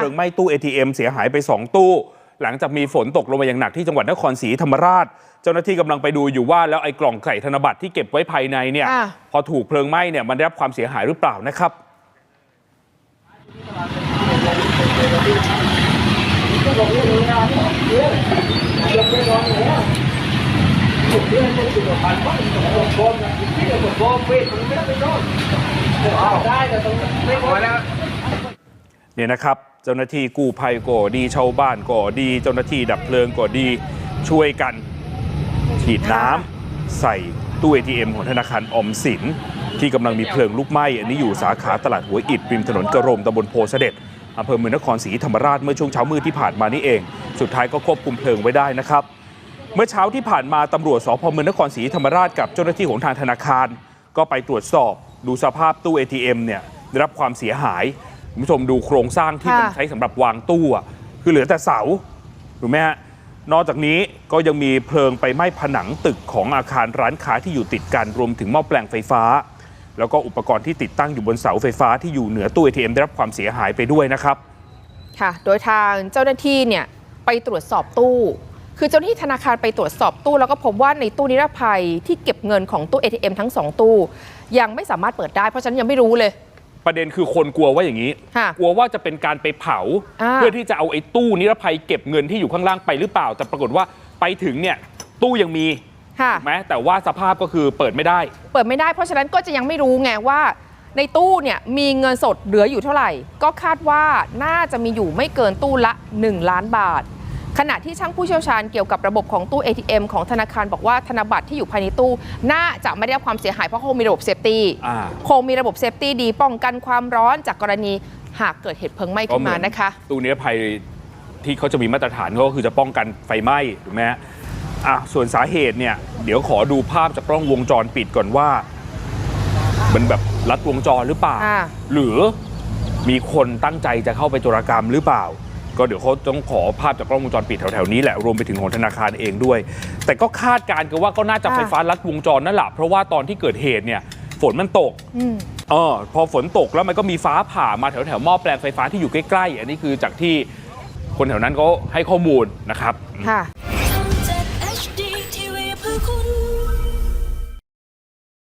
เพลิงไหม้ตู้ ATM เสียหายไป 2 ตู้ หลังจากมีฝนตกลงมาอย่างหนักที่จังหวัดนครศรีธรรมราช เจ้าหน้าที่กำลังไปดูอยู่ว่าแล้วไอ้กล่องไก่ธนบัตรที่เก็บไว้ภายในเนี่ยอ่าพอถูกเพลิงไหม้เนี่ยมันได้รับความเสียหายหรือเปล่านะครับเเนี่ยนะครับ เจ้าหน้าที่กู้ภัยก็ดีชาวบ้านก็ดี เจ้าหน้าที่ดับเพลิงก็ดีช่วยกันฉีดน้ำใส่ตู้ ATM ของธนาคารออมสิน ที่กำลังมีเพลิงลุกไหม้ อันนี้อยู่สาขาตลาดหัวอิฐริมถนนกระโรมตำบลโพเสด็จอำเภอเมืองนครศรีธรรมราชเมื่อช่วงเช้ามืดที่ผ่านมานี่เอง สุดท้ายก็ควบคุมเพลิงไว้ได้นะครับ เมื่อเช้าที่ผ่านมาตำรวจสพเมืองนครศรีธรรมราชกับเจ้าหน้าที่ของทางธนาคาร ก็ไปตรวจสอบดูสภาพตู้ ATM เนี่ยได้รับความเสียหาย คุณผู้ชมดูโครงสร้างที่มันค่ะใช้สำหรับวางตู้อะคือเหลือแต่เสาถูกไหมฮะนอกจากนี้ก็ยังมีเพลิงไปไหม้ผนังตึกของอาคารร้านค้าที่อยู่ติดกันรวมถึงหม้อแปลงไฟฟ้า แล้วก็อุปกรณ์ที่ติดตั้งอยู่บนเสาไฟฟ้าที่อยู่เหนือตู้ ATM ได้รับความเสียหายไปด้วยนะครับ ค่ะ โดยทางเจ้าหน้าที่เนี่ยไปตรวจสอบตู้ คือเจ้าหน้าที่ธนาคารไปตรวจสอบตู้ แล้วก็พบว่าในตู้นิรภัยที่เก็บเงินของตู้ ATM ทั้งสองตู้ ยังไม่สามารถเปิดได้เพราะฉะนันยังไม่รู้เลย ประเด็นคือคนกลัวว่าอย่างนี้ ค่ะกลัวว่าจะเป็นการไปเผา อ่า เพื่อที่จะเอาไอ้ตู้นิรภัยเก็บเงินที่อยู่ข้างล่างไปหรือเปล่า แต่ปรากฏว่าไปถึงเนี่ยตู้ยังมีค่ะ ถูกไหมแต่ว่าสภาพก็คือเปิดไม่ได้ เปิดไม่ได้เพราะฉะนั้นก็จะยังไม่รู้ไงว่า ในตู้เนี่ยมีเงินสดเหลืออยู่เท่าไหร่ ก็คาดว่าน่าจะมีอยู่ไม่เกินตู้ละ 1 ล้านบาท ขณะที่ช่างผู้เชี่ยวชาญเกี่ยวกับระบบของตู้ ATM ของธนาคารบอกว่าธนบัตรที่อยู่ภายในตู้น่าจะไม่ได้รับความเสียหายเพราะคงมีระบบเซฟตี้อ่าคงมีระบบเซฟตี้ดีป้องกันความร้อนจากกรณีหากเกิดเหตุเพลิงไหม้ขึ้นมานะคะ ตู้นิรภัยที่เขาจะมีมาตรฐานเขาก็คือจะป้องกันไฟไหม้ถูกไหมฮะอะส่วนสาเหตุเนี่ย เดี๋ยวขอดูภาพจากกล้องวงจรปิดก่อนว่า มันแบบลัดวงจรหรือเปล่าอ่าหรือมีคนตั้งใจจะเข้าไปโจรกรรมหรือเปล่า ก็เดี๋ยวเขาต้องขอภาพจากกล้องวงจรปิดแถวๆนี้แหละรวมไปถึงของธนาคารเองด้วย แต่ก็คาดการณ์กันว่าก็น่าจะค่ะไฟฟ้าลัดวงจรนั่นแหละเพราะว่าตอนที่เกิดเหตุเนี่ยฝนมันตกอืมเออพอฝนตกแล้วมันก็มีฟ้าผ่ามาแถวแถวๆหม้อแปลงไฟฟ้าที่อยู่ใกล้ๆ อันนี้คือจากที่คนแถวนั้นก็ให้ข้อมูลนะครับค่ะ